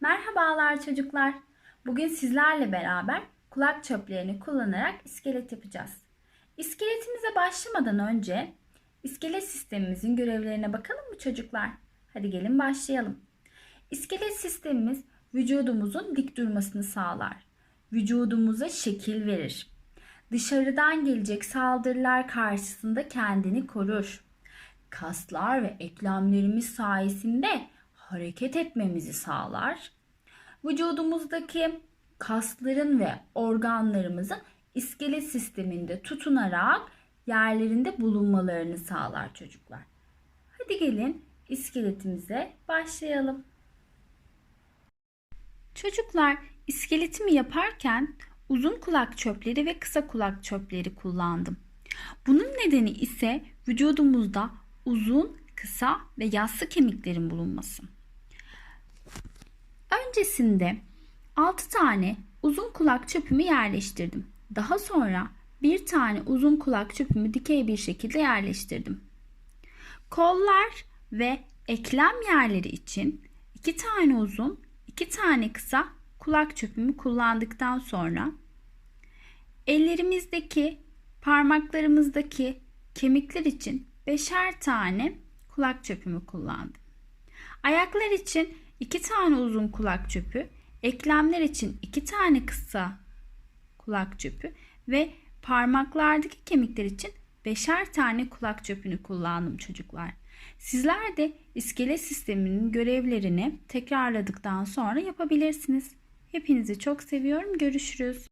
Merhabalar çocuklar. Bugün sizlerle beraber kulak çöplerini kullanarak iskelet yapacağız. İskeletimize başlamadan önce iskelet sistemimizin görevlerine bakalım mı çocuklar? Hadi gelin başlayalım. İskelet sistemimiz vücudumuzun dik durmasını sağlar. Vücudumuza şekil verir. Dışarıdan gelecek saldırılar karşısında kendini korur. Kaslar ve eklemlerimiz sayesinde hareket etmemizi sağlar. Vücudumuzdaki kasların ve organlarımızın iskelet sisteminde tutunarak yerlerinde bulunmalarını sağlar çocuklar. Hadi gelin iskeletimize başlayalım. Çocuklar iskeletimi yaparken uzun kulak çöpleri ve kısa kulak çöpleri kullandım. Bunun nedeni ise vücudumuzda uzun, kısa ve yassı kemiklerin bulunması. Öncesinde 6 tane uzun kulak çöpümü yerleştirdim. Daha sonra bir tane uzun kulak çöpümü dikey bir şekilde yerleştirdim. Kollar ve eklem yerleri için iki tane uzun, iki tane kısa kulak çöpümü kullandıktan sonra ellerimizdeki, parmaklarımızdaki kemikler için beşer tane kulak çöpümü kullandım. Ayaklar için iki tane uzun kulak çöpü, eklemler için iki tane kısa kulak çöpü ve parmaklardaki kemikler için beşer tane kulak çöpünü kullandım çocuklar. Sizler de iskelet sisteminin görevlerini tekrarladıktan sonra yapabilirsiniz. Hepinizi çok seviyorum. Görüşürüz.